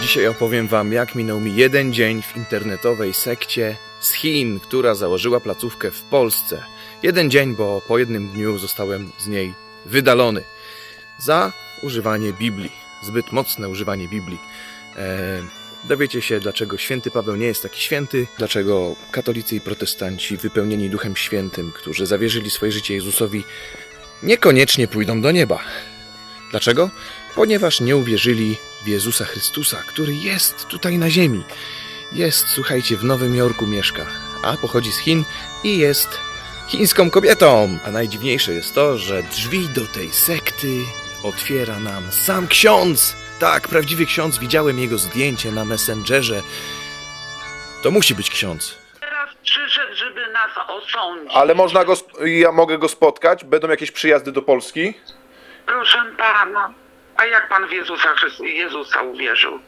Dzisiaj opowiem Wam, jak minął mi jeden dzień w internetowej sekcie z Chin, która założyła placówkę w Polsce. Jeden dzień, bo po jednym dniu zostałem z niej wydalony za używanie Biblii. Zbyt mocne używanie Biblii. Eee, dowiecie się, dlaczego święty Paweł nie jest taki święty, dlaczego katolicy i protestanci wypełnieni Duchem Świętym, którzy zawierzyli swoje życie Jezusowi, niekoniecznie pójdą do nieba. Dlaczego? Ponieważ nie uwierzyli w Jezusa Chrystusa, który jest tutaj na ziemi. Jest, słuchajcie, w Nowym Jorku mieszka, a pochodzi z Chin i jest chińską kobietą. A najdziwniejsze jest to, że drzwi do tej sekty otwiera nam sam ksiądz. Tak, prawdziwy ksiądz, widziałem jego zdjęcie na Messengerze. To musi być ksiądz. Teraz przyszedł, żeby nas osądzić. Ale można go, sp- ja mogę go spotkać? Będą jakieś przyjazdy do Polski? Proszę pana, a jak pan w Jezusa, Jezusa uwierzył?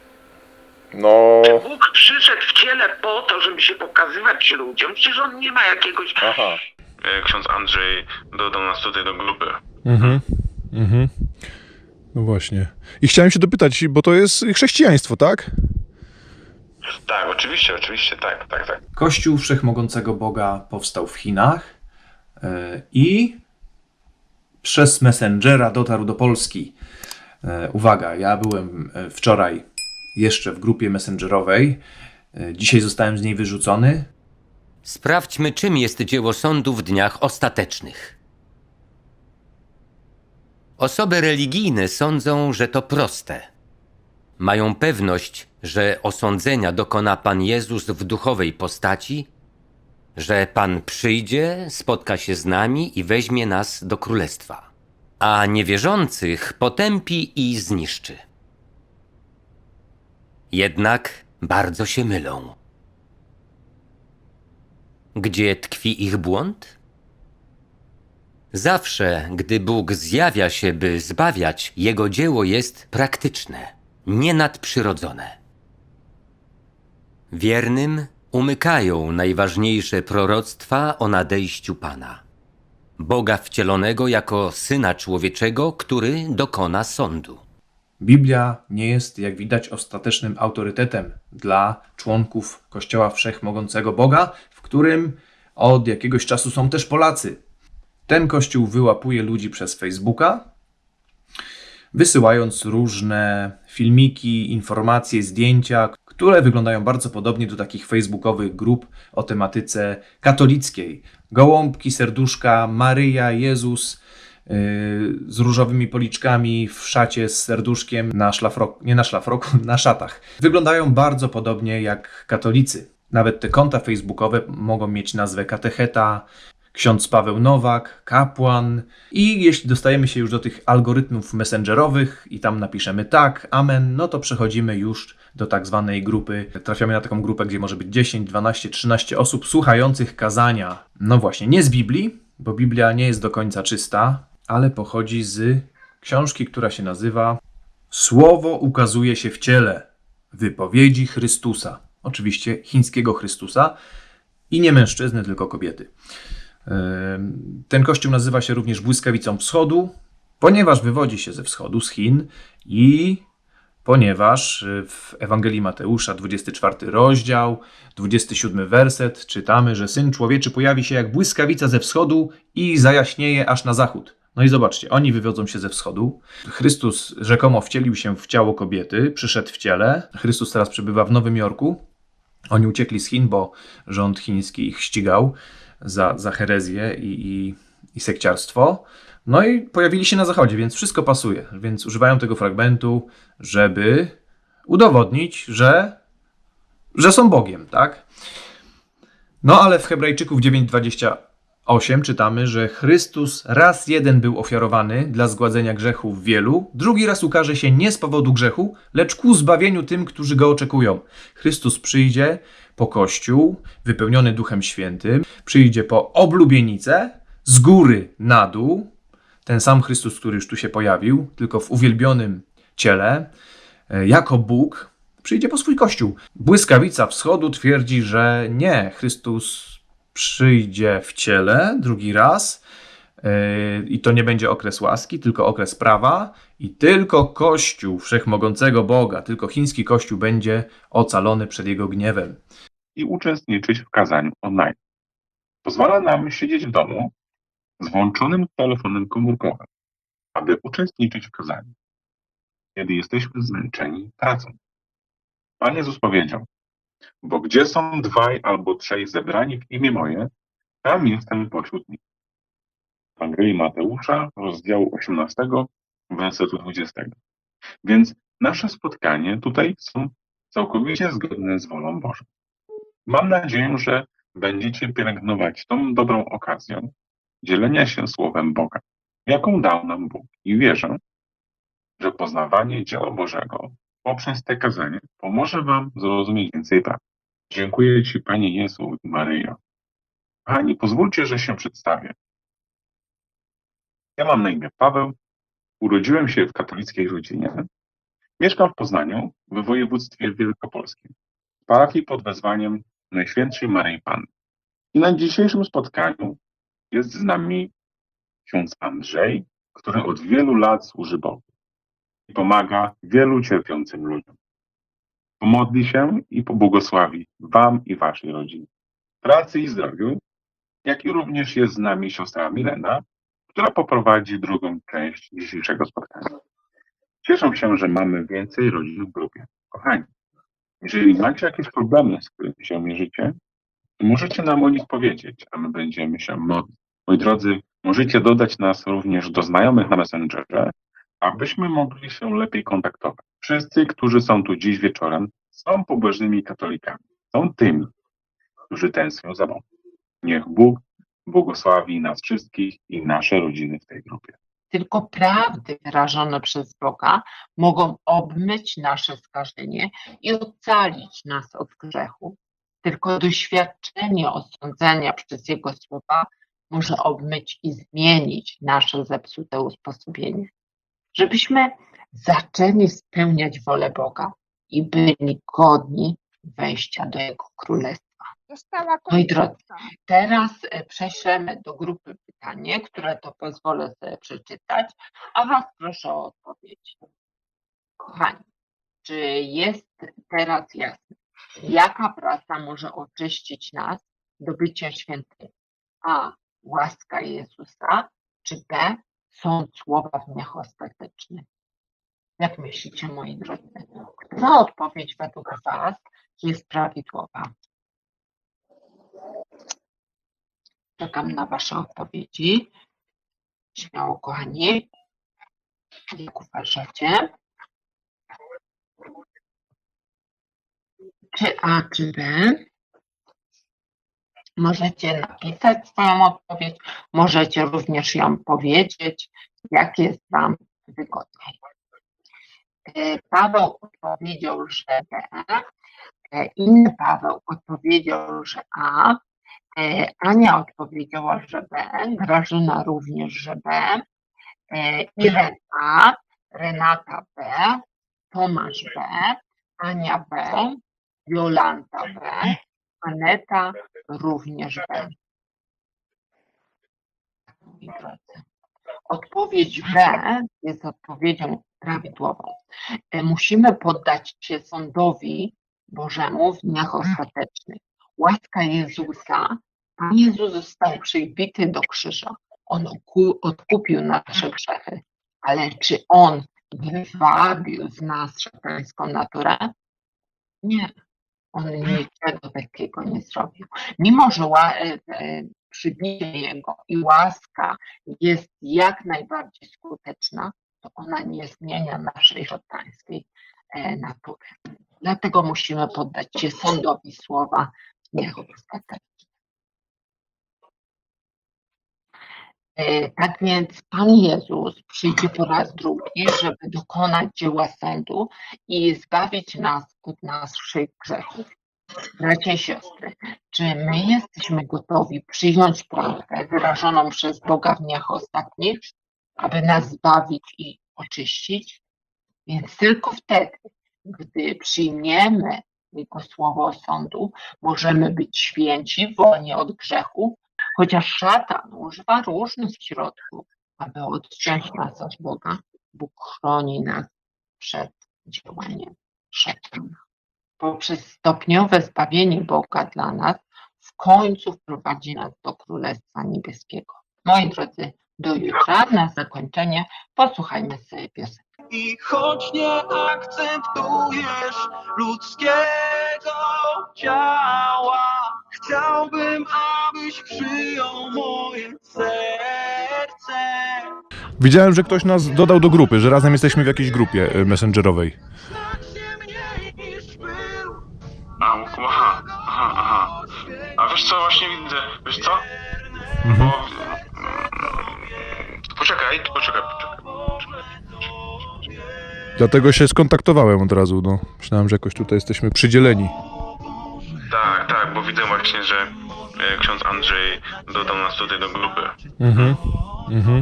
No, Bóg przyszedł w ciele po to, żeby się pokazywać ludziom. Przecież on nie ma jakiegoś... aha. e, ksiądz Andrzej dodał nas tutaj do grupy. Mhm. Mhm. No właśnie. I chciałem się dopytać, bo to jest chrześcijaństwo, tak? Tak, oczywiście, oczywiście, tak, tak, tak. Kościół Wszechmogącego Boga powstał w Chinach e, i przez Messengera dotarł do Polski. E, Uwaga, ja byłem e, wczoraj jeszcze w grupie messengerowej. E, Dzisiaj zostałem z niej wyrzucony. Sprawdźmy, czym jest dzieło sądu w dniach ostatecznych. Osoby religijne sądzą, że to proste. Mają pewność, że osądzenia dokona Pan Jezus w duchowej postaci, że Pan przyjdzie, spotka się z nami i weźmie nas do królestwa, a niewierzących potępi i zniszczy. Jednak bardzo się mylą. Gdzie tkwi ich błąd? Zawsze, gdy Bóg zjawia się, by zbawiać, jego dzieło jest praktyczne, nie nadprzyrodzone. Wiernym umykają najważniejsze proroctwa o nadejściu Pana. Boga wcielonego jako syna człowieczego, który dokona sądu. Biblia nie jest, jak widać, ostatecznym autorytetem dla członków Kościoła Wszechmogącego Boga, w którym od jakiegoś czasu są też Polacy. Ten kościół wyłapuje ludzi przez Facebooka, wysyłając różne filmiki, informacje, zdjęcia, które wyglądają bardzo podobnie do takich facebookowych grup o tematyce katolickiej. Gołąbki, serduszka, Maryja, Jezus yy, z różowymi policzkami w szacie z serduszkiem na szlafroku, nie na szlafroku, na szatach. Wyglądają bardzo podobnie jak katolicy. Nawet te konta facebookowe mogą mieć nazwę katecheta, ksiądz Paweł Nowak, kapłan. I jeśli dostajemy się już do tych algorytmów messengerowych i tam napiszemy tak, amen, no to przechodzimy już do tak zwanej grupy. Trafiamy na taką grupę, gdzie może być 10, 12, 13 osób słuchających kazania. No właśnie, nie z Biblii, bo Biblia nie jest do końca czysta, ale pochodzi z książki, która się nazywa Słowo ukazuje się w ciele. Wypowiedzi Chrystusa. Oczywiście chińskiego Chrystusa i nie mężczyzny, tylko kobiety. Ten kościół nazywa się również błyskawicą wschodu, ponieważ wywodzi się ze wschodu, z Chin i ponieważ y, w Ewangelii Mateusza, 24 rozdział, 27 werset, czytamy, że Syn Człowieczy pojawi się jak błyskawica ze wschodu i zajaśnieje aż na zachód. No i zobaczcie, oni wywodzą się ze wschodu. Chrystus rzekomo wcielił się w ciało kobiety, przyszedł w ciele. Chrystus teraz przebywa w Nowym Jorku. Oni uciekli z Chin, bo rząd chiński ich ścigał za, za herezję i, i, i sekciarstwo. No i pojawili się na zachodzie, więc wszystko pasuje. Więc używają tego fragmentu, żeby udowodnić, że, że są Bogiem, tak? No ale w Hebrajczyków 9:28 czytamy, że Chrystus raz jeden był ofiarowany dla zgładzenia grzechów wielu, drugi raz ukaże się nie z powodu grzechu, lecz ku zbawieniu tym, którzy go oczekują. Chrystus przyjdzie po Kościół, wypełniony Duchem Świętym, przyjdzie po oblubienicę, z góry na dół, ten sam Chrystus, który już tu się pojawił, tylko w uwielbionym ciele, e, jako Bóg, przyjdzie po swój Kościół. Błyskawica wschodu twierdzi, że nie, Chrystus przyjdzie w ciele drugi raz, Yy, I to nie będzie okres łaski, tylko okres prawa, i tylko Kościół Wszechmogącego Boga, tylko chiński Kościół będzie ocalony przed jego gniewem. i uczestniczyć w kazaniu online. Pozwala nam siedzieć w domu z włączonym telefonem komórkowym, aby uczestniczyć w kazaniu, kiedy jesteśmy zmęczeni pracą. Pan Jezus powiedział, bo gdzie są dwaj albo trzej zebrani w imię moje, tam jestem pośród nich. Ewangelii Mateusza, rozdziału 18, wersetu 20. Więc nasze spotkania tutaj są całkowicie zgodne z wolą Bożą. Mam nadzieję, że będziecie pielęgnować tą dobrą okazję dzielenia się Słowem Boga, jaką dał nam Bóg. I wierzę, że poznawanie dzieła Bożego poprzez te kazanie pomoże Wam zrozumieć więcej prawdy. Dziękuję Ci, Panie Jezu i Maryjo. Pani, pozwólcie, że się przedstawię. Ja mam na imię Paweł, urodziłem się w katolickiej rodzinie. Mieszkam w Poznaniu, w województwie wielkopolskim, w parafii pod wezwaniem Najświętszej Maryi Panny. I na dzisiejszym spotkaniu jest z nami ksiądz Andrzej, który od wielu lat służy Bogu pomaga wielu cierpiącym ludziom. Pomodli się i pobłogosławi Wam i Waszej rodzinie. Pracy i zdrowiu, jak i również jest z nami siostra Milena, która poprowadzi drugą część dzisiejszego spotkania. Cieszę się, że mamy więcej rodzin w grupie. Kochani, jeżeli macie jakieś problemy, z którymi się mierzycie, to możecie nam o nich powiedzieć, a my będziemy się modlić. Moi drodzy, możecie dodać nas również do znajomych na Messengerze, abyśmy mogli się lepiej kontaktować. Wszyscy, którzy są tu dziś wieczorem, są pobożnymi katolikami. Są tymi, którzy tęsknią za Bogiem. Niech Bóg błogosławi nas wszystkich i nasze rodziny w tej grupie. Tylko prawdy wyrażone przez Boga mogą obmyć nasze skażenie i ocalić nas od grzechu. Tylko doświadczenie osądzenia przez Jego słowa może obmyć i zmienić nasze zepsute usposobienie. Żebyśmy zaczęli spełniać wolę Boga i byli godni wejścia do Jego Królestwa. Moi drodzy, Teraz e, prześlemy do grupy pytanie, które to pozwolę sobie przeczytać, a Was proszę o odpowiedź. Kochani, czy jest teraz jasne, jaka praca może oczyścić nas do bycia świętymi? A. Łaska Jezusa, czy B. Sąd słowa w dniach ostatecznych? Jak myślicie, moi drodzy? Która odpowiedź według Was jest prawidłowa? Czekam na Wasze odpowiedzi. Śmiało, kochani. Jak uważacie? Czy A, czy B? Możecie napisać swoją odpowiedź, możecie również ją powiedzieć, jak jest Wam wygodniej. E, Paweł odpowiedział, że B. E, Inny Paweł odpowiedział, że A. E, Ania odpowiedziała, że B, Grażyna również, że B, Irena, Renata B, Tomasz B, Ania B, Jolanta B, Aneta również B. Drodzy, Odpowiedź B jest odpowiedzią prawidłową. E, Musimy poddać się sądowi Bożemu w dniach ostatecznych łaska Jezusa, Pan Jezus został przybity do krzyża. On odkupił nasze grzechy. Ale czy On wywabił z nas szatańską naturę? Nie. On niczego takiego nie zrobił. Mimo, że e, e, przybicie Jego i łaska jest jak najbardziej skuteczna, to ona nie zmienia naszej szatańskiej e, natury. Dlatego musimy poddać się sądowi słowa Niech ostatecznie. Tak więc Pan Jezus przyjdzie po raz drugi, żeby dokonać dzieła sądu i zbawić nas od naszych grzechów. Bracia i siostry, czy my jesteśmy gotowi przyjąć prawdę wyrażoną przez Boga w dniach ostatnich, aby nas zbawić i oczyścić? Więc tylko wtedy, gdy przyjmiemy Jego słowo sądu, możemy być święci, wolni od grzechu, Chociaż szatan używa różnych środków, aby odciąć nas od Boga, Bóg chroni nas przed działaniem szatana. Poprzez stopniowe zbawienie Boga dla nas w końcu wprowadzi nas do Królestwa Niebieskiego. Moi drodzy, do jutra na zakończenie posłuchajmy sobie piosenki. I choć nie akceptujesz ludzkiego ciała, chciałbym, abyś przyjął moje serce. Widziałem, że ktoś nas dodał do grupy, że razem jesteśmy w jakiejś grupie e, messengerowej. Znacznie mniej niż był. A, aha, aha, aha. A wiesz co, właśnie widzę, wiesz co? Mhm. Bo... mm, Poczekaj, poczekaj, poczekaj. Dlatego się skontaktowałem od razu, no. Myślałem, że jakoś tutaj jesteśmy przydzieleni. Tak, tak, bo widzę właśnie, że e, ksiądz Andrzej dodał nas tutaj do grupy. Mhm. Mhm.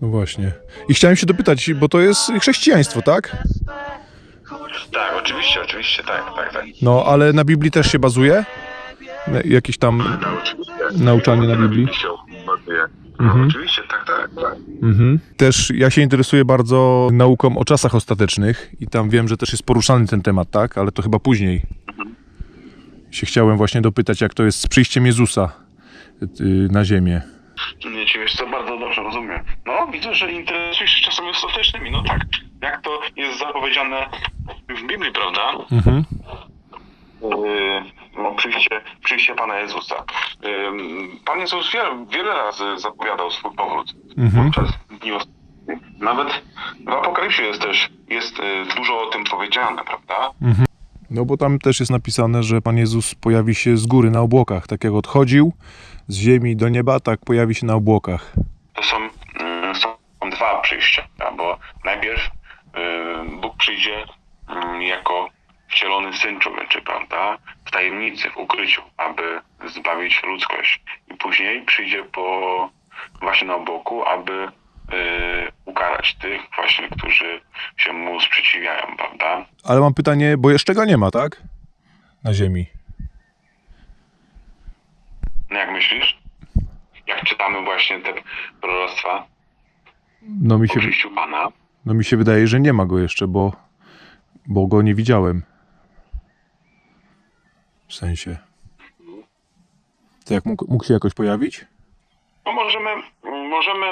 No właśnie. I chciałem się dopytać, bo to jest chrześcijaństwo, tak? Tak, oczywiście, oczywiście, tak, tak, tak. No, ale na Biblii też się bazuje? Jakieś tam Tak, oczywiście. nauczanie na Biblii? się bazuje. Mhm. Oczywiście, tak, tak, tak. Mhm. Też ja się interesuję bardzo nauką o czasach ostatecznych i tam wiem, że też jest poruszany ten temat, tak? Ale to chyba później. Się chciałem właśnie dopytać, jak to jest z przyjściem Jezusa y, na ziemię. Nie, ci wiesz co, bardzo dobrze rozumiem. No, widzę, że interesujesz się czasami ostatecznymi, no tak. Jak to jest zapowiedziane w Biblii, prawda? Mhm. Yy, no, przyjście, przyjście Pana Jezusa. Yy, Pan Jezus wiele, wiele razy zapowiadał swój powrót Mhm. podczas dni ostatnich. Nawet w Apokalipsie jest też jest dużo o tym powiedziane, prawda? No bo tam też jest napisane, że Pan Jezus pojawi się z góry na obłokach. Tak jak odchodził z ziemi do nieba, tak pojawi się na obłokach. To są, yy, są dwa przyjścia, bo najpierw yy, Bóg przyjdzie yy, jako wcielony Syn Człowieczy, prawda? W tajemnicy, w ukryciu, aby zbawić ludzkość. I później przyjdzie po właśnie na boku, aby yy, ukarać tych właśnie, którzy się mu sprzeciwiają, prawda? Ale mam pytanie, bo jeszcze go nie ma, tak? Na ziemi. No jak myślisz? Jak czytamy właśnie te proroctwa No mi się, Pana, no mi się wydaje, że nie ma go jeszcze, bo, bo go nie widziałem. W sensie. To jak mógł, mógł się jakoś pojawić? No możemy, możemy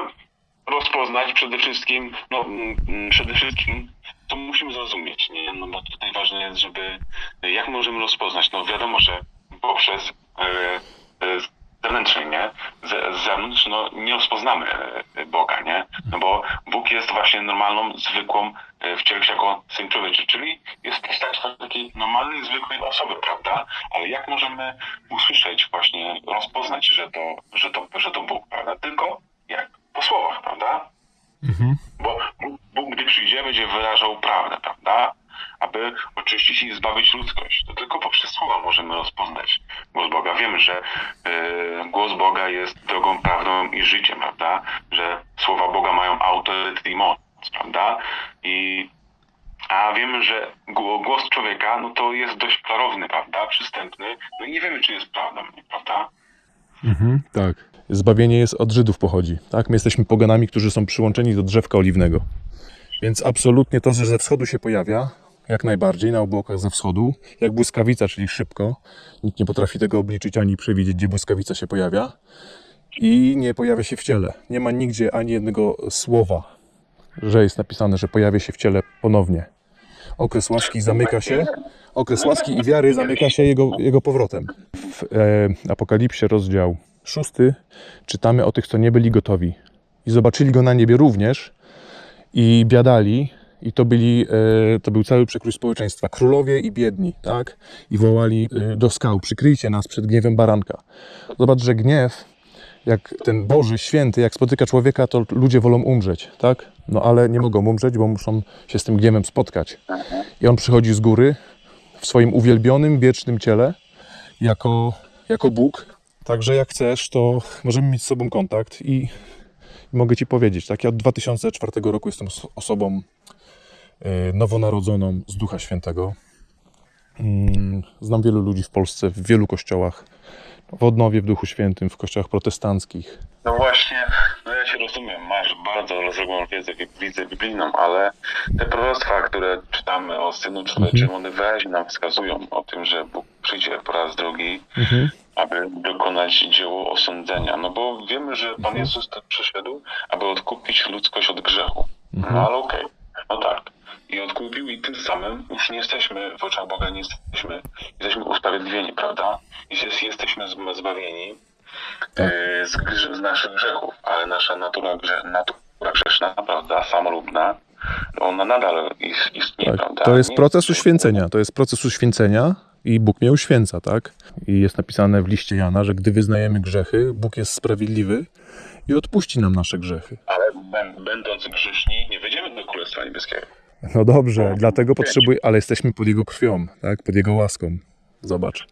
rozpoznać przede wszystkim, no mm, przede wszystkim to musimy zrozumieć, nie? No bo tutaj ważne jest, żeby, jak możemy rozpoznać? No wiadomo, że poprzez e, e, zewnętrznie, nie? Z, z zewnątrz, no nie rozpoznamy e, Boga, nie? No bo Bóg jest właśnie normalną, zwykłą, wcielił się jako Syn Człowieczy, czyli jest w postaci takiej normalnej, zwykłej osoby, prawda? Ale jak możemy usłyszeć właśnie, rozpoznać, że to, że to, że to Bóg, prawda? Tylko jak? Po słowach, prawda? Mhm. Bo Bóg, gdy przyjdzie, będzie wyrażał prawdę, prawda? Aby oczyścić i zbawić ludzkość. To tylko poprzez słowa możemy rozpoznać głos Boga. Wiemy, że e, głos Boga jest drogą, prawdą i życiem, prawda? Że słowa Boga mają autorytet i moc, prawda? I a wiemy, że gło- głos człowieka, no to jest dość klarowny, prawda? Przystępny. No i nie wiemy, czy jest prawdą, prawda? Mhm, tak. Zbawienie jest od Żydów pochodzi, tak? My jesteśmy poganami, którzy są przyłączeni do drzewka oliwnego. Więc absolutnie to, że ze wschodu się pojawia, jak najbardziej, na obłokach ze wschodu, jak błyskawica, czyli szybko. Nikt nie potrafi tego obliczyć ani przewidzieć, gdzie błyskawica się pojawia. I nie pojawia się w ciele. Nie ma nigdzie ani jednego słowa, że jest napisane, że pojawia się w ciele ponownie. Okres łaski zamyka się, okres łaski i wiary zamyka się jego, jego powrotem. W e, Apokalipsie, rozdział szósty, czytamy o tych, co nie byli gotowi. I zobaczyli go na niebie również i biadali, i to, byli, e, to był cały przekrój społeczeństwa. Królowie i biedni, tak? I wołali e, do skał, przykryjcie nas przed gniewem baranka. Zobacz, że gniew, jak ten Boży, święty, jak spotyka człowieka, to ludzie wolą umrzeć, tak? No ale nie mogą umrzeć, bo muszą się z tym gniewem spotkać. I on przychodzi z góry w swoim uwielbionym, wiecznym ciele, jako, jako Bóg. Także jak chcesz, to możemy mieć z sobą kontakt i, mogę Ci powiedzieć, tak, ja od 2004 roku jestem os- osobą y, nowonarodzoną z Ducha Świętego. Mm, Znam wielu ludzi w Polsce, w wielu kościołach, w odnowie w Duchu Świętym, w kościołach protestanckich. No właśnie, się rozumiem, masz bardzo rozległą wiedzę, wiedzę biblijną, ale te proroctwa, które czytamy o Synu Człowieczym, one wyraźnie nam wskazują o tym, że Bóg przyjdzie po raz drugi, aby dokonać dzieło osądzenia. No bo wiemy, że Pan Jezus tak przyszedł, aby odkupić ludzkość od grzechu. No ale okej, no tak. I odkupił i tym samym już nie jesteśmy w oczach Boga, nie jesteśmy, jesteśmy usprawiedliwieni, prawda? Jesteśmy zbawieni Tak. e, z, z naszych grzechów, ale nasza natura, grze, natura grzeszna, prawda, samolubna, ona nadal is, istnieje, Tak, prawda? to jest Nie proces uświęcenia. To jest proces uświęcenia i Bóg mnie uświęca, tak? I jest napisane w liście Jana, że gdy wyznajemy grzechy, Bóg jest sprawiedliwy i odpuści nam nasze grzechy. Ale bę- będąc grzeszni, nie wejdziemy do Królestwa Niebieskiego. No dobrze, dlatego potrzebuję, ale jesteśmy pod Jego krwią, tak? Pod Jego łaską. Zobacz.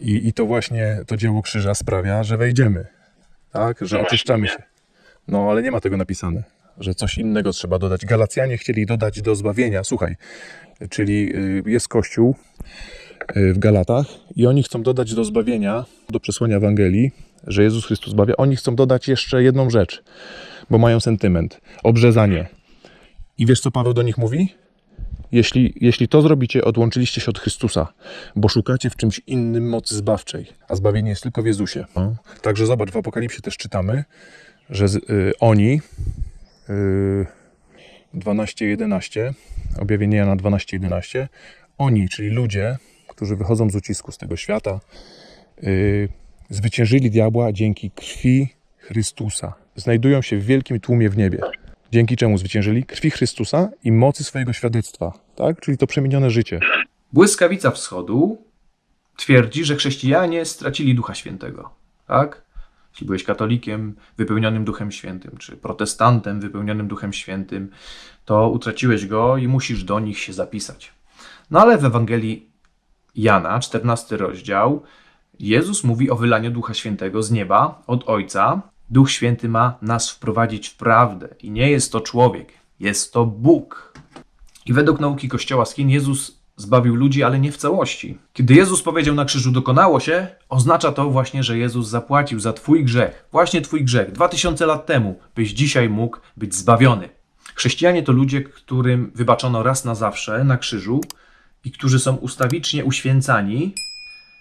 I, I to właśnie to dzieło krzyża sprawia, że wejdziemy, tak? Że oczyszczamy się. No, ale nie ma tego napisane, że coś innego trzeba dodać. Galacjanie chcieli dodać do zbawienia, słuchaj, czyli y, jest Kościół y, w Galatach i oni chcą dodać do zbawienia, do przesłania Ewangelii, że Jezus Chrystus zbawia, oni chcą dodać jeszcze jedną rzecz, bo mają sentyment. Obrzezanie. I wiesz, co Paweł do nich mówi? Jeśli, jeśli to zrobicie, odłączyliście się od Chrystusa, bo szukacie w czymś innym mocy zbawczej, a zbawienie jest tylko w Jezusie. No. Także zobacz, w Apokalipsie też czytamy, że z, y, oni, y, 12.11, objawienie Jana 12.11, oni, czyli ludzie, którzy wychodzą z ucisku z tego świata, y, zwyciężyli diabła dzięki krwi Chrystusa. Znajdują się w wielkim tłumie w niebie. Dzięki czemu zwyciężyli? Krwi Chrystusa i mocy swojego świadectwa, tak? Czyli to przemienione życie. Błyskawica Wschodu twierdzi, że chrześcijanie stracili Ducha Świętego. Tak? Jeśli byłeś katolikiem wypełnionym Duchem Świętym, czy protestantem wypełnionym Duchem Świętym, to utraciłeś go i musisz do nich się zapisać. No ale w Ewangelii Jana, 14 rozdział, Jezus mówi o wylaniu Ducha Świętego z nieba od Ojca. Duch Święty ma nas wprowadzić w prawdę i nie jest to człowiek, jest to Bóg. I według nauki Kościoła z Chin Jezus zbawił ludzi, ale nie w całości. Kiedy Jezus powiedział na krzyżu dokonało się, oznacza to właśnie, że Jezus zapłacił za Twój grzech, właśnie Twój grzech, 2000 lat temu, byś dzisiaj mógł być zbawiony. Chrześcijanie to ludzie, którym wybaczono raz na zawsze na krzyżu i którzy są ustawicznie uświęcani.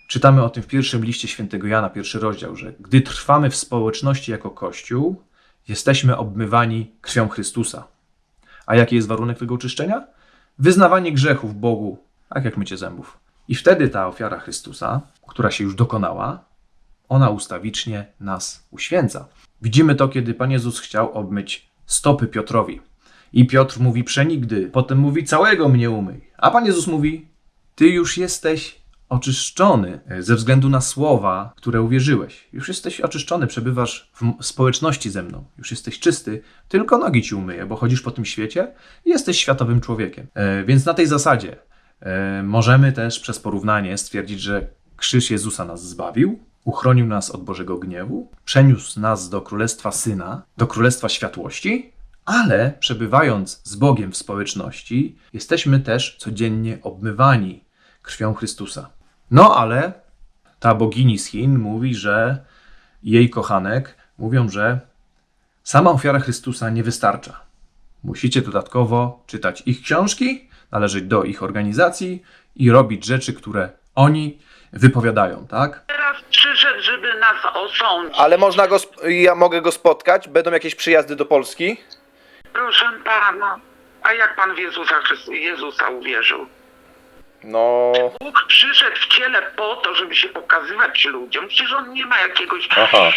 Czytamy o tym w pierwszym liście świętego Jana, pierwszy rozdział, że gdy trwamy w społeczności jako Kościół, jesteśmy obmywani krwią Chrystusa. A jaki jest warunek tego oczyszczenia? Wyznawanie grzechów Bogu, tak jak mycie zębów. I wtedy ta ofiara Chrystusa, która się już dokonała, ona ustawicznie nas uświęca. Widzimy to, kiedy Pan Jezus chciał obmyć stopy Piotrowi. I Piotr mówi przenigdy, potem mówi całego mnie umyj. A Pan Jezus mówi, ty już jesteś oczyszczony ze względu na słowa, które uwierzyłeś. Już jesteś oczyszczony, przebywasz w społeczności ze mną. Już jesteś czysty, tylko nogi ci umyję, bo chodzisz po tym świecie i jesteś światowym człowiekiem. E, więc na tej zasadzie e, możemy też przez porównanie stwierdzić, że krzyż Jezusa nas zbawił, uchronił nas od Bożego gniewu, przeniósł nas do królestwa Syna, do królestwa światłości, ale przebywając z Bogiem w społeczności, jesteśmy też codziennie obmywani krwią Chrystusa. No ale ta bogini z Chin mówi, że jej kochanek mówią, że sama ofiara Chrystusa nie wystarcza. Musicie dodatkowo czytać ich książki, należeć do ich organizacji i robić rzeczy, które oni wypowiadają, tak? Teraz przyszedł, żeby nas osądzić. Ale można go, sp- ja mogę go spotkać? Będą jakieś przyjazdy do Polski? Proszę pana, a jak pan w Jezusa, Chryst- Jezusa uwierzył? No, Bóg przyszedł w ciele po to, żeby się pokazywać ludziom. Przecież on nie ma jakiegoś. Aha.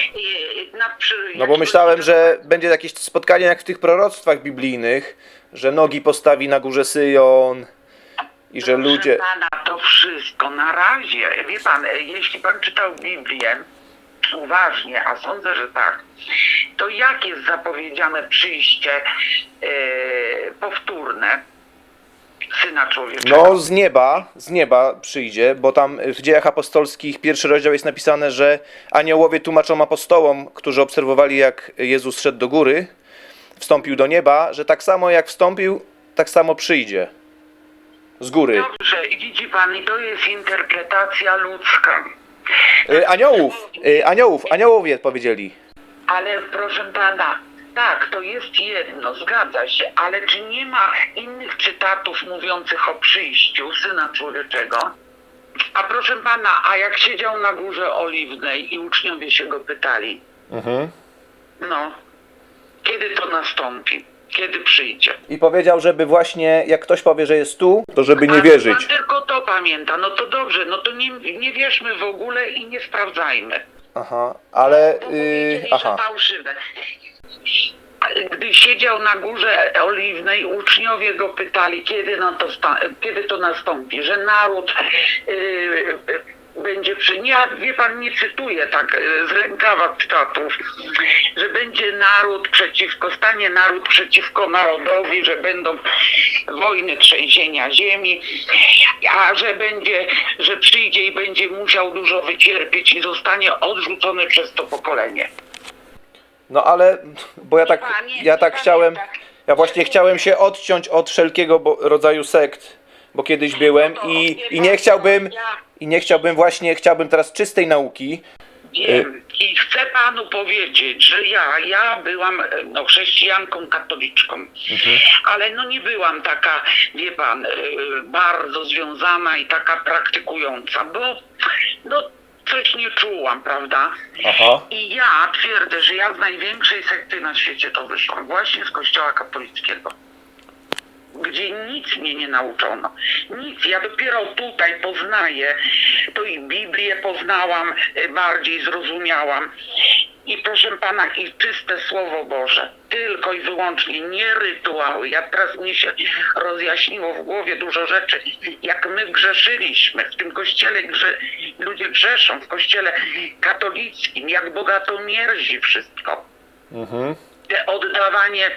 e, nadprzy- no bo jakiegoś- myślałem, że będzie jakieś spotkanie jak w tych proroctwach biblijnych, że nogi postawi na górze Syjon i że Proszę ludzie... pana, to wszystko na razie. Wie pan, e, jeśli pan czytał Biblię uważnie, a sądzę, że tak, to jak jest zapowiedziane przyjście e, powtórne Syna Człowieczego? No, z nieba, z nieba przyjdzie, bo tam w dziejach apostolskich pierwszy rozdział jest napisane, że aniołowie tłumaczą apostołom, którzy obserwowali jak Jezus szedł do góry, wstąpił do nieba, że tak samo jak wstąpił, tak samo przyjdzie. Z góry. Dobrze, i widzi pan, i to jest interpretacja ludzka. Y, aniołów, y, aniołów, aniołowie powiedzieli. Ale proszę pana, tak, to jest jedno, zgadza się, ale czy nie ma innych cytatów mówiących o przyjściu Syna Człowieczego? A proszę pana, a jak siedział na górze oliwnej i uczniowie się go pytali, Mhm. no, kiedy to nastąpi? Kiedy przyjdzie? I powiedział, żeby właśnie, jak ktoś powie, że jest tu, to żeby nie A wierzyć. Pan tylko to pamięta, no to dobrze, no to nie, nie wierzmy w ogóle i nie sprawdzajmy. Aha, ale... Y, powiedzieli, aha. że fałszywe. Gdy siedział na górze oliwnej, uczniowie go pytali, kiedy, no to, kiedy to nastąpi, że naród y, y, będzie przy... Ja, wie pan, nie cytuję tak y, z rękawa cytatów, że będzie naród przeciwko, stanie naród przeciwko narodowi, że będą wojny, trzęsienia ziemi, a że będzie, że przyjdzie i będzie musiał dużo wycierpieć i zostanie odrzucony przez to pokolenie. No ale, bo ja tak, ja tak chciałem, tak. ja właśnie chciałem się odciąć od wszelkiego rodzaju sekt, bo kiedyś byłem i, i nie chciałbym, i nie chciałbym właśnie, chciałbym teraz czystej nauki. Wiem i chcę panu powiedzieć, że ja, ja byłam e, no, chrześcijanką katoliczką, ale no nie byłam taka, wie pan, e, bardzo związana i taka praktykująca, bo no coś nie czułam, prawda? Aha. I ja twierdzę, że ja z największej sekty na świecie to wyszłam, właśnie z kościoła katolickiego. Gdzie nic mnie nie nauczono. Nic. Ja dopiero tutaj poznaję, to i Biblię poznałam, y, bardziej zrozumiałam. I proszę pana, i czyste Słowo Boże. Tylko i wyłącznie, nie rytuały. Ja teraz mnie się rozjaśniło w głowie dużo rzeczy. Jak my grzeszyliśmy w tym kościele, grze, ludzie grzeszą w kościele katolickim, jak bogato mierzi wszystko Mhm. te oddawanie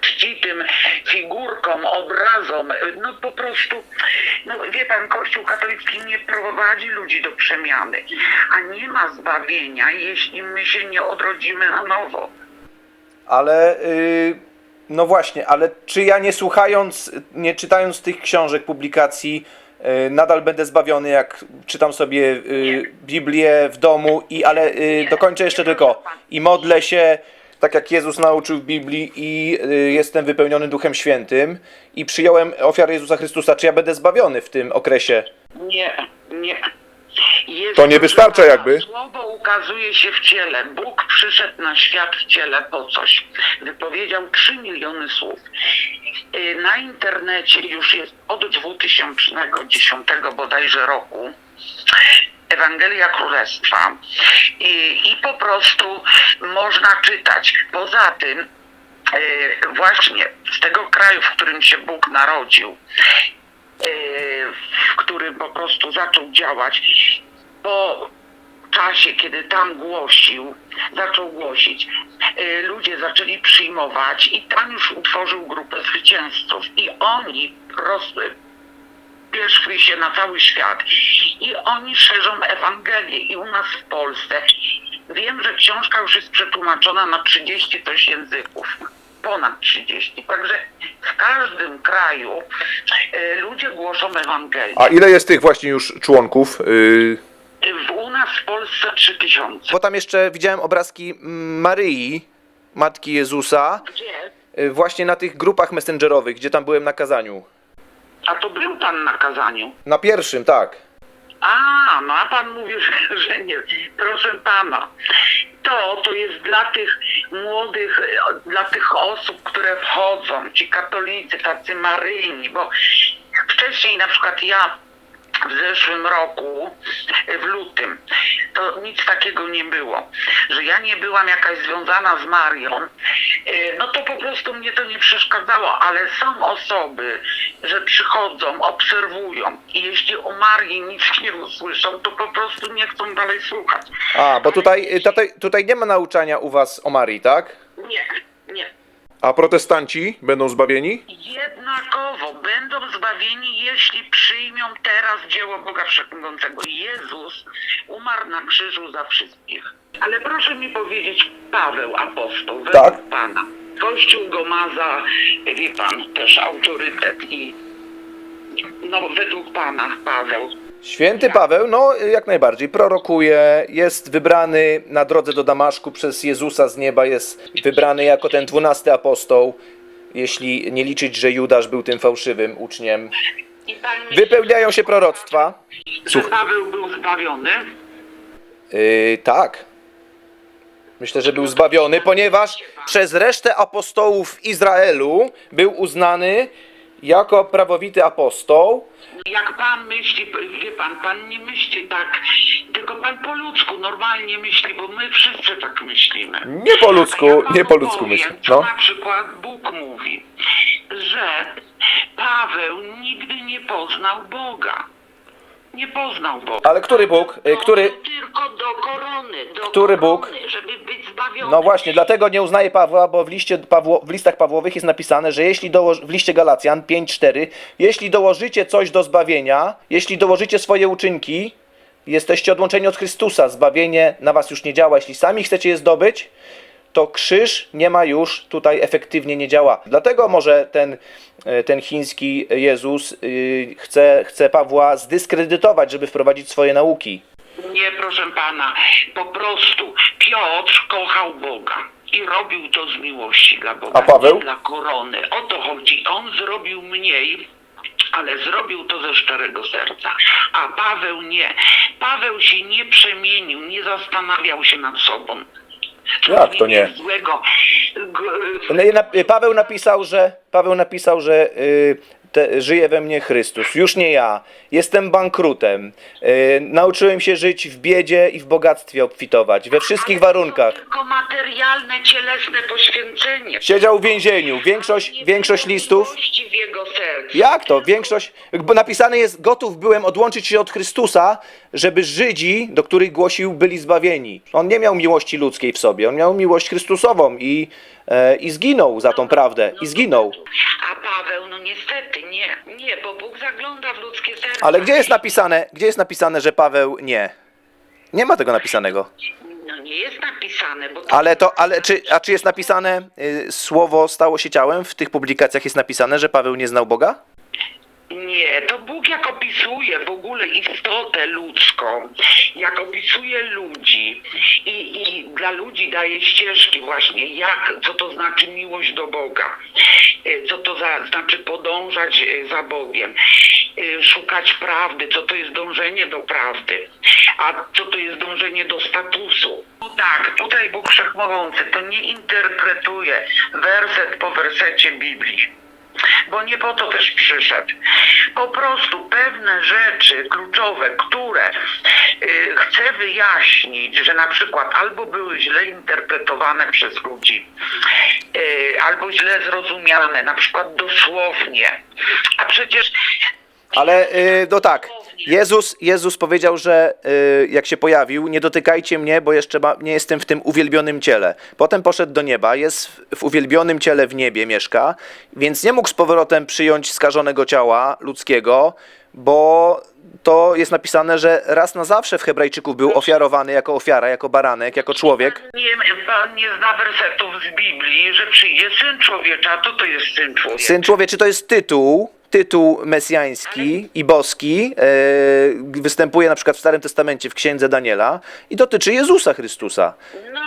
czci tym figurkom, obrazom, no po prostu, no wie pan, Kościół katolicki nie prowadzi ludzi do przemiany, a nie ma zbawienia, jeśli my się nie odrodzimy na nowo. Ale, y, no właśnie, ale czy ja nie słuchając, nie czytając tych książek, publikacji, y, nadal będę zbawiony, jak czytam sobie y, Biblię w domu, i ale y, dokończę jeszcze tylko. I modlę się, tak jak Jezus nauczył w Biblii, i y, jestem wypełniony Duchem Świętym, i przyjąłem ofiarę Jezusa Chrystusa. Czy ja będę zbawiony w tym okresie? Nie, nie. Jest, To nie wystarcza jakby. Słowo ukazuje się w ciele. Bóg przyszedł na świat w ciele po coś. Wypowiedział 3 miliony słów. Y, Na internecie już jest od 2010 bodajże roku Ewangelia Królestwa i, i po prostu można czytać. Poza tym y, właśnie z tego kraju, w którym się Bóg narodził, y, w którym po prostu zaczął działać, po czasie, kiedy tam głosił, zaczął głosić, y, ludzie zaczęli przyjmować i tam już utworzył grupę zwycięzców i oni roz, pierzchli się na cały świat i oni szerzą Ewangelię i u nas w Polsce wiem, że książka już jest przetłumaczona na 30 też języków. Ponad 30. Także w każdym kraju y, ludzie głoszą Ewangelię. A ile jest tych właśnie już członków? Y, W, u nas w Polsce 3000. Bo tam jeszcze widziałem obrazki Maryi, Matki Jezusa, Gdzie? y, właśnie na tych grupach messengerowych, gdzie tam byłem na kazaniu. A to był pan na kazaniu. Na pierwszym, tak. A, no a pan mówi, że, że nie. Proszę pana, to, to jest dla tych młodych, dla tych osób, które wchodzą, ci katolicy, tacy maryjni, bo wcześniej na przykład ja w zeszłym roku, e, w lutym, to nic takiego nie było, że ja nie byłam jakaś związana z Marią, e, no to po prostu mnie to nie przeszkadzało, ale są osoby, że przychodzą, obserwują i jeśli o Marii nic nie usłyszą, to po prostu nie chcą dalej słuchać. A, bo tutaj, y, tutaj, tutaj nie ma nauczania u was o Marii, tak? Nie, nie. A protestanci będą zbawieni? Jednakowo będą zbawieni, jeśli przyjmą teraz dzieło Boga Wszechmogącego. Jezus umarł na krzyżu za wszystkich. Ale proszę mi powiedzieć, Paweł apostoł, według Tak. Pana. Kościół go ma za, wie Pan, też autorytet i no według Pana, Paweł, Święty Paweł, no jak najbardziej, prorokuje, jest wybrany na drodze do Damaszku przez Jezusa z nieba, jest wybrany jako ten dwunasty apostoł, jeśli nie liczyć, że Judasz był tym fałszywym uczniem. Wypełniają się proroctwa. że Paweł był zbawiony? Yy, tak. Myślę, że był zbawiony, ponieważ przez resztę apostołów w Izraelu był uznany jako prawowity apostoł. Jak pan myśli, wie pan, pan nie myśli tak, tylko pan po ludzku normalnie myśli, bo my wszyscy tak myślimy. Nie po ludzku, ja nie po ludzku powiem, myślę. No. Na przykład Bóg mówi, że Paweł nigdy nie poznał Boga. Nie poznał Boga. Ale który Bóg? Y, Który? Tylko do korony. Do Który Bóg? korony, Żeby być zbawiony. No właśnie, dlatego nie uznaje Pawła, bo w, liście Pawło, w listach Pawłowych jest napisane, że jeśli doło, w liście Galacjan 5:4, jeśli dołożycie coś do zbawienia, jeśli dołożycie swoje uczynki, jesteście odłączeni od Chrystusa. Zbawienie na was już nie działa. Jeśli sami chcecie je zdobyć, to krzyż nie ma już tutaj efektywnie nie działa. Dlatego może ten, e, ten chiński Jezus yy, chce, chce Pawła zdyskredytować, żeby wprowadzić swoje nauki. Nie, proszę pana. Po prostu Piotr kochał Boga. I robił to z miłości dla Boga. A Paweł? Nie dla korony. O to chodzi. On zrobił mniej, ale zrobił to ze szczerego serca. A Paweł nie. Paweł się nie przemienił, nie zastanawiał się nad sobą. Jak to nie? Złego. G- No Paweł napisał, że Paweł napisał, że y, te, żyje we mnie Chrystus. Już nie ja. Jestem bankrutem. Y, nauczyłem się żyć w biedzie i w bogactwie obfitować. We wszystkich Ale to warunkach. Tylko materialne, cielesne poświęcenie. Siedział w więzieniu. Większość, większość listów. w jego sercu. Jak to? Większość. Bo napisane jest: Gotów byłem odłączyć się od Chrystusa, żeby Żydzi, do których głosił, byli zbawieni. On nie miał miłości ludzkiej w sobie. On miał miłość Chrystusową i, e, i zginął za tą prawdę. I zginął. A Paweł, no niestety nie, nie, bo Bóg zagląda w ludzkie serce. Ale gdzie jest napisane, gdzie jest napisane, że Paweł nie? Nie ma tego napisanego. No nie jest napisane, bo to... Ale to, ale czy, a czy jest napisane, y, słowo stało się ciałem? W tych publikacjach jest napisane, że Paweł nie znał Boga? Nie, to Bóg jak opisuje w ogóle istotę ludzką, jak opisuje ludzi i, i dla ludzi daje ścieżki właśnie, jak, co to znaczy miłość do Boga, y, co to za, znaczy podążać y, za Bogiem, y, szukać prawdy, co to jest dążenie do prawdy, a co to jest dążenie do statusu. No tak, tutaj Bóg Wszechmogący to nie interpretuje werset po wersecie Biblii bo nie po to też przyszedł. Po prostu pewne rzeczy kluczowe, które y, chcę wyjaśnić, że na przykład albo były źle interpretowane przez ludzi, y, albo źle zrozumiane, na przykład dosłownie. A przecież Ale y, no tak, Jezus, Jezus powiedział, że y, jak się pojawił, nie dotykajcie mnie, bo jeszcze ma, nie jestem w tym uwielbionym ciele. Potem poszedł do nieba, jest w, w uwielbionym ciele w niebie, mieszka, więc nie mógł z powrotem przyjąć skażonego ciała ludzkiego, bo to jest napisane, że raz na zawsze w Hebrajczyków był ofiarowany jako ofiara, jako baranek, jako człowiek. nie, pan nie zna wersetów z Biblii, że przyjdzie Syn Człowiecza, to to jest Syn Człowieka. Syn człowieczy to jest tytuł, tytuł mesjański i boski, e, występuje na przykład w Starym Testamencie w Księdze Daniela i dotyczy Jezusa Chrystusa. No.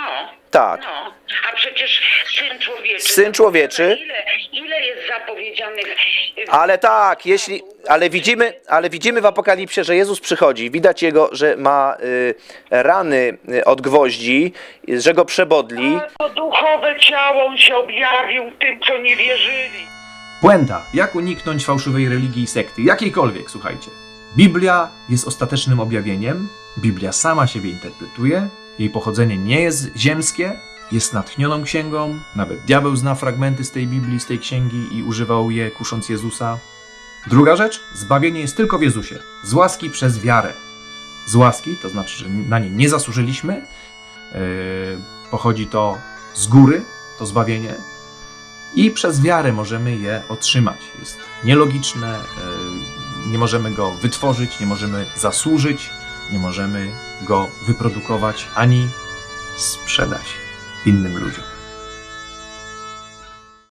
Tak. No, a przecież Syn Człowieczy... Syn Człowieczy. Ile, ile jest zapowiedzianych... y, Ale tak, jeśli, ale widzimy, ale widzimy w Apokalipsie, że Jezus przychodzi, widać jego, że ma y, rany od gwoździ, że go przebodli. To duchowe ciało on się objawił tym, co nie wierzyli. Puenta. Jak uniknąć fałszywej religii i sekty? Jakiejkolwiek, słuchajcie. Biblia jest ostatecznym objawieniem. Biblia sama siebie interpretuje. Jej pochodzenie nie jest ziemskie, jest natchnioną księgą. Nawet diabeł zna fragmenty z tej Biblii, z tej księgi i używał je kusząc Jezusa. Druga rzecz, zbawienie jest tylko w Jezusie. Z łaski przez wiarę. Z łaski, to znaczy, że na nie nie zasłużyliśmy. Yy, pochodzi to z góry, to zbawienie i przez wiarę możemy je otrzymać. Jest nielogiczne, e, nie możemy go wytworzyć, nie możemy zasłużyć, nie możemy go wyprodukować ani sprzedać innym ludziom.